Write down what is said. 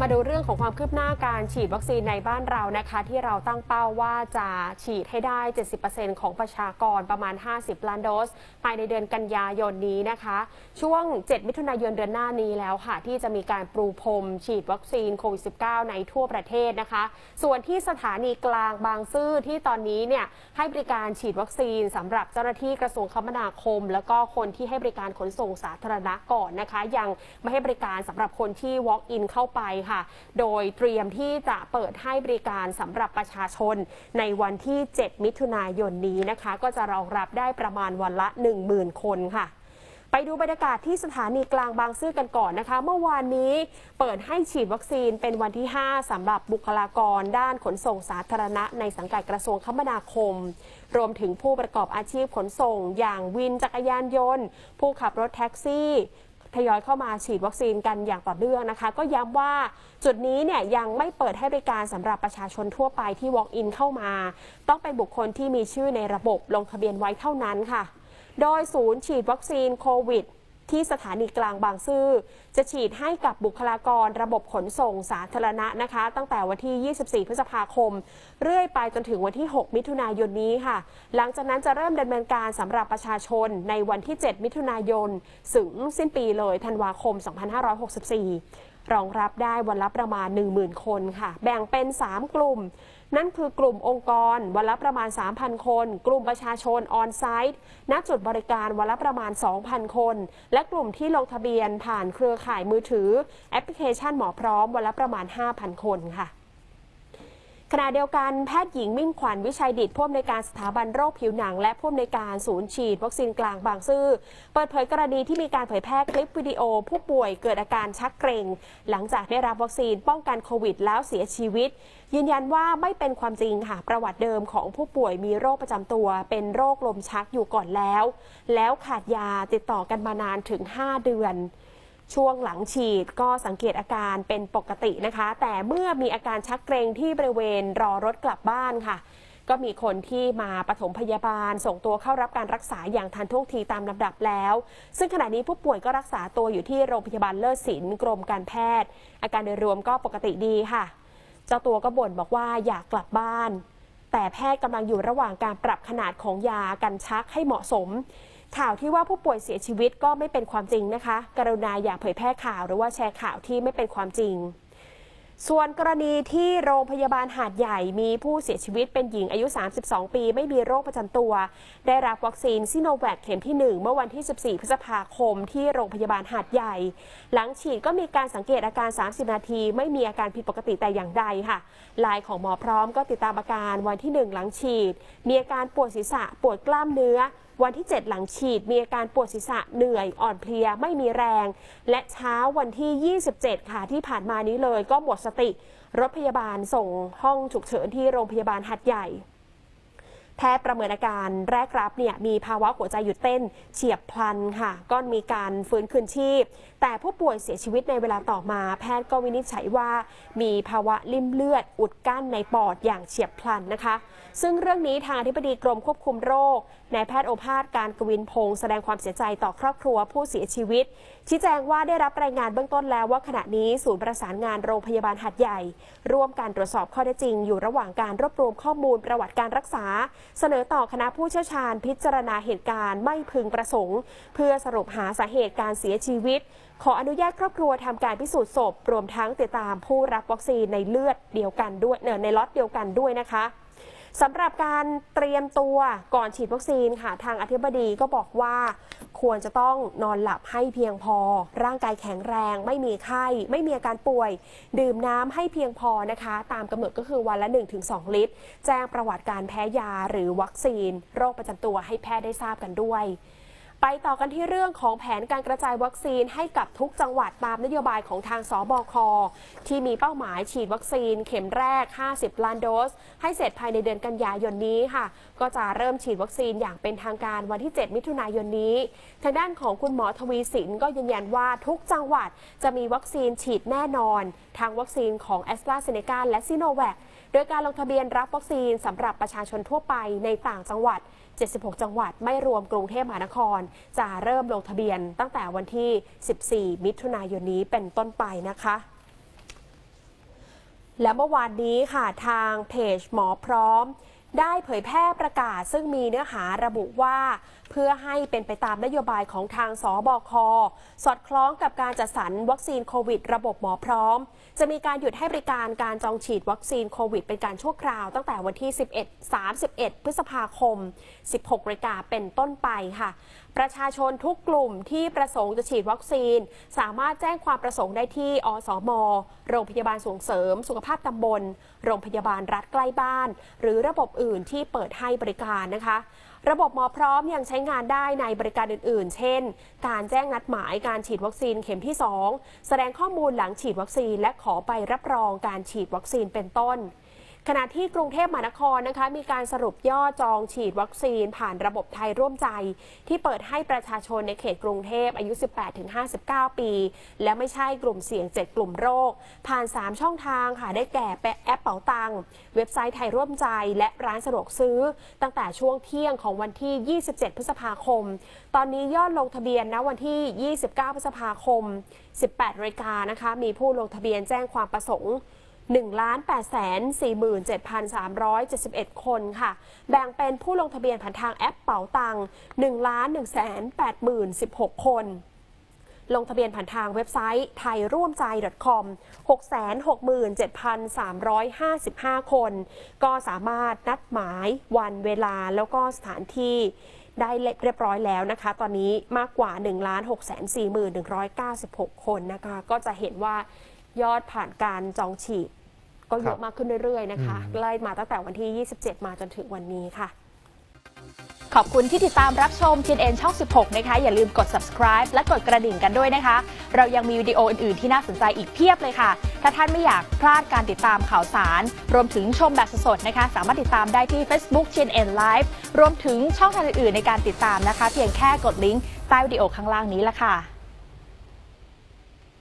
มาดูเรื่องของความคืบหน้าการฉีดวัคซีนในบ้านเรานะคะ ที่เราตั้งเป้าว่าจะฉีดให้ได้ 70%ของประชากรประมาณ 50 ล้านโดส ภายในเดือนกันยายนนี้นะคะ ช่วง 7 มิถุนายนเดือนหน้านี้แล้วค่ะ ที่จะมีการปรูพรมฉีดวัคซีนโควิด -19 ในทั่วประเทศนะคะ ส่วนที่สถานีกลางบางซื่อที่ตอนนี้เนี่ยให้บริการฉีดวัคซีนสำหรับเจ้าหน้าที่กระทรวงคมนาคม แล้วก็คนที่ให้บริการขนส่งสาธารณะก่อนนะคะ ยังไม่ให้บริการสำหรับคนที่ walk in เข้าไปค่ะ โดยเตรียมที่จะเปิดให้บริการสำหรับประชาชนในวันที่ 7 มิถุนายนนี้นะคะ ก็จะรองรับได้ประมาณวันละ 10,000 คนค่ะไปดูบรรยากาศที่สถานีกลางบางซื่อกันก่อนนะคะ เมื่อวานนี้เปิดให้ฉีดวัคซีนเป็นวันที่ 5สำหรับบุคลากรด้านขนส่งสาธารณะ ในสังกัดกระทรวงคมนาคม รวมถึงผู้ประกอบอาชีพขนส่ง อย่างวินจักรยานยนต์ ผู้ขับรถแท็กซี่ ทยอยเข้ามาฉีดวัคซีนกันอย่างต่อเนื่องนะคะ ก็ย้ำว่าจุดนี้เนี่ยยังไม่เปิดให้บริการสำหรับประชาชนทั่วไปที่ walk in เข้ามา ต้องเป็นบุคคลที่มีชื่อในระบบลงทะเบียนไว้เท่านั้นค่ะ โดยศูนย์ฉีดวัคซีนโควิด ที่สถานีกลางบางซื่อ จะฉีดให้กับบุคลากรระบบขนส่งสาธารณะนะคะ ตั้งแต่วันที่ 24 พฤษภาคม เรื่อยไปจนถึงวันที่ 6 มิถุนายนนี้ค่ะ หลังจากนั้นจะเริ่มดำเนินการสำหรับประชาชนในวันที่ 7 มิถุนายนถึงสิ้นปีเลยธันวาคม 2564 รองรับได้วันละประมาณ 10,000 คนค่ะ แบ่งเป็น 3 กลุ่มนั่นคือกลุ่มองค์กรวันละประมาณ 3,000 คน กลุ่มประชาชนออนไซต์ณจุดบริการวันละประมาณ 2,000 คน และกลุ่มที่ลงทะเบียนผ่านเครือข่ายมือถือ แอปพลิเคชันหมอพร้อมวันละประมาณ 5,000 คนค่ะ ขณะเดียวกันแพทย์หญิงมิ่งขวัญวิชัยดิตผู้อำนวยการสถาบันโรคผิวหนัง และผู้อำนวยการศูนย์ฉีดวัคซีนกลางบางซื่อเปิดเผยกรณีที่มีการเผยแพร่คลิปวิดีโอ ผู้ป่วยเกิดอาการชักเกร็ง หลังจากได้รับวัคซีนป้องกันโควิด แล้วเสียชีวิต ยืนยันว่าไม่เป็นความจริงค่ะประวัติเดิมของผู้ป่วยมีโรคประจำตัว เป็นโรคลมชักอยู่ก่อนแล้ว แล้วขาดยาติดต่อกันมานานถึง 5 เดือน ช่วงหลังฉีดก็สังเกตอาการเป็นปกตินะคะ แต่เมื่อมีอาการชักเกรงที่บริเวณรอรถกลับบ้านค่ะ ก็มีคนที่มาปฐมพยาบาล ส่งตัวเข้ารับการรักษาอย่างทันท่วงทีตามลำดับแล้ว ซึ่งขณะนี้ผู้ป่วยก็รักษาตัวอยู่ที่โรงพยาบาลเลิศศิลป์กรมการแพทย์ อาการโดยรวมก็ปกติดีค่ะ เจ้าตัวก็บ่นบอกว่าอยากกลับบ้าน แต่แพทย์กำลังอยู่ระหว่างการปรับขนาดของยากันชักให้เหมาะสม ข่าวที่ว่าผู้ป่วยเสียชีวิตก็ไม่เป็นความจริงนะคะ กรุณาอย่าเผยแพร่ข่าวหรือว่าแชร์ข่าวที่ไม่เป็นความจริง ส่วนกรณีที่โรงพยาบาลหาดใหญ่มีผู้เสียชีวิตเป็นหญิงอายุ 32 ปี ไม่มีโรคประจำตัว ได้รับวัคซีนซิโนแวคเข็มที่ 1 เมื่อวันที่ 14 พฤษภาคมที่โรงพยาบาลหาดใหญ่ หลังฉีดก็มีการสังเกตอาการ 30 นาที ไม่มีอาการผิดปกติแต่อย่างใดค่ะลายของหมอพร้อมก็ติดตามอาการวันที่ 1 หลังฉีด มีอาการปวดศีรษะปวดกล้ามเนื้อ วันที่ 7 หลังฉีดมีอาการปวดศีรษะเหนื่อยอ่อนเพลียไม่มีแรง และเช้าวันที่ 27 ค่ะที่ผ่านมานี้เลยก็หมดสติ รถพยาบาลส่งห้องฉุกเฉินที่โรงพยาบาลหัดใหญ่ แพทย์ประเมินอาการแรกรับเนี่ยมีภาวะหัวใจหยุดเต้นเฉียบพลันค่ะ ก็มีการฟื้นคืนชีพ แต่ผู้ป่วยเสียชีวิตในเวลาต่อมา แพทย์ก็วินิจฉัยว่า มีภาวะลิ่มเลือด อุดกั้นในปอดอย่างเฉียบพลันนะคะ ซึ่งเรื่องนี้ทางอธิบดีกรมควบคุมโรคนายแพทย์โอภาสการกวินพงศ์แสดงความเสียใจต่อครอบครัวผู้เสียชีวิต ชี้แจงว่าได้รับรายงานเบื้องต้นแล้วว่าขณะนี้ศูนย์ประสานงานโรงพยาบาลหัดใหญ่ ร่วมการตรวจสอบข้อเท็จจริง อยู่ระหว่างการรวบรวมข้อมูลประวัติการรักษาเสนอต่อคณะผู้เชี่ยวชาญพิจารณาเหตุการณ์ไม่พึงประสงค์ เพื่อสรุปหาสาเหตุการเสียชีวิต ขออนุญาตครอบครัวทำการพิสูจน์ศพ รวมทั้งติดตามผู้รับวัคซีนในเลือดเดียวกันด้วยเอ่อในล็อตเดียวกันด้วยนะคะ สำหรับการเตรียมตัวก่อนฉีดวัคซีนค่ะ ทางอธิบดีก็บอกว่า ควรจะต้องนอนหลับให้เพียงพอ ร่างกายแข็งแรง ไม่มีไข้ ไม่มีอาการป่วย ดื่มน้ำให้เพียงพอนะคะ ตามกำหนดก็คือวันละ 1-2 ลิตร แจ้งประวัติการแพ้ยาหรือวัคซีน โรคประจำตัวให้แพทย์ได้ทราบกันด้วย ไปต่อกันที่เรื่องของแผนการกระจายวัคซีนให้กับทุกจังหวัดตามนโยบายของทางสบค ที่มีเป้าหมายฉีดวัคซีนเข็มแรก 50 ล้านโดส ให้เสร็จภายในเดือนกันยายนนี้ค่ะ ก็จะเริ่มฉีดวัคซีนอย่างเป็นทางการวันที่ 7 มิถุนายนนี้ ทางด้านของคุณหมอทวีสินก็ยืนยันว่าทุกจังหวัดจะมีวัคซีนฉีดแน่นอน ทางวัคซีนของแอสตราเซเนกาและซิโนแวคโดยการลงทะเบียนรับวัคซีนสำหรับประชาชนทั่วไปในต่างจังหวัด76 จังหวัดไม่รวมกรุงเทพมหานคร จะเริ่มลงทะเบียนตั้งแต่วันที่ 14 มิถุนายนนี้เป็นต้นไปนะคะและเมื่อวานนี้ค่ะทางเพจหมอพร้อม ได้เผยแพร่ประกาศซึ่งมีเนื้อหาระบุว่า เพื่อให้เป็นไปตามนโยบายของทางสบค สอดคล้องกับการจัดสรรวัคซีนโควิด ระบบหมอพร้อม จะมีการหยุดให้บริการการจองฉีดวัคซีนโควิด เป็นการชั่วคราวตั้งแต่วันที่ 11 31 พฤษภาคม 16นาฬิกาเป็นต้นไปค่ะ ประชาชนทุกกลุ่มที่ประสงค์จะฉีดวัคซีน สามารถแจ้งความประสงค์ได้ที่ อสม โรงพยาบาลส่งเสริม สุขภาพตำบล โรงพยาบาลรัฐใกล้บ้าน หรือระบบอื่นที่เปิดให้บริการนะคะ ระบบหมอพร้อมยังใช้งานได้ในบริการอื่น ๆ เช่น การแจ้งนัดหมายการฉีดวัคซีนเข็มที่ 2 แสดงข้อมูลหลังฉีดวัคซีน และขอใบรับรองการฉีดวัคซีนเป็นต้น ขณะที่กรุงเทพมหานครนะคะ มีการสรุปยอดจองฉีดวัคซีนผ่านระบบไทยร่วมใจ ที่เปิดให้ประชาชนในเขตกรุงเทพอายุ 18-59 ปี และไม่ใช่กลุ่มเสี่ยง 7 กลุ่มโรค ผ่าน 3 ช่องทางค่ะ ได้แก่แอปเป๋าตังเว็บไซต์ไทยร่วมใจและร้านสะดวกซื้อ ตั้งแต่ช่วงเที่ยงของวันที่ 27 พฤษภาคม ตอนนี้ยอดลงทะเบียนณวันที่ 29 พฤษภาคม 18นาฬิกานะคะ มีผู้ลงทะเบียนแจ้งความประสงค์ 1 8 4 7 3 7 1 คนค่ะ แบ่งเป็นผู้ลงทะเบียนผ่านทางแอปเป๋าตัง1 1 8 0 1 6 คน ลงทะเบียนผ่านทางเว็บไซต์ไทยร่วมใจ .com 667,355 คน ก็สามารถนัดหมายวันเวลาแล้วก็สถานที่ได้เรียบร้อยแล้วนะคะ ตอนนี้มากกว่า 1 6 4 1 9 6 คนนะคะ ก็จะเห็นว่า ยอดผ่านการจองฉีด ก็เยครัอะบมากขึ้นเรื่อยๆนะคะอืมไล่มาตั้งแต่วันที่ 27 มาจนถึงวันนี้ค่ะ ขอบคุณที่ติดตามรับชม TNN ช่อง 16 นะคะ อย่าลืมกด subscribe และกดกระดิ่งกันด้วยนะคะ เรายังมีวิดีโออื่น ๆ ที่น่าสนใจอีกเพียบเลยค่ะ ถ้าท่านไม่อยากพลาดการติดตามข่าวสาร รวมถึงชมแบบสดๆนะคะ สามารถติดตามได้ที่ Facebook TNN Live รวมถึงช่องทางอื่นๆในการติดตามนะคะ เพียงแค่กดลิงก์ใต้วิดีโอข้างล่างนี้ละค่ะ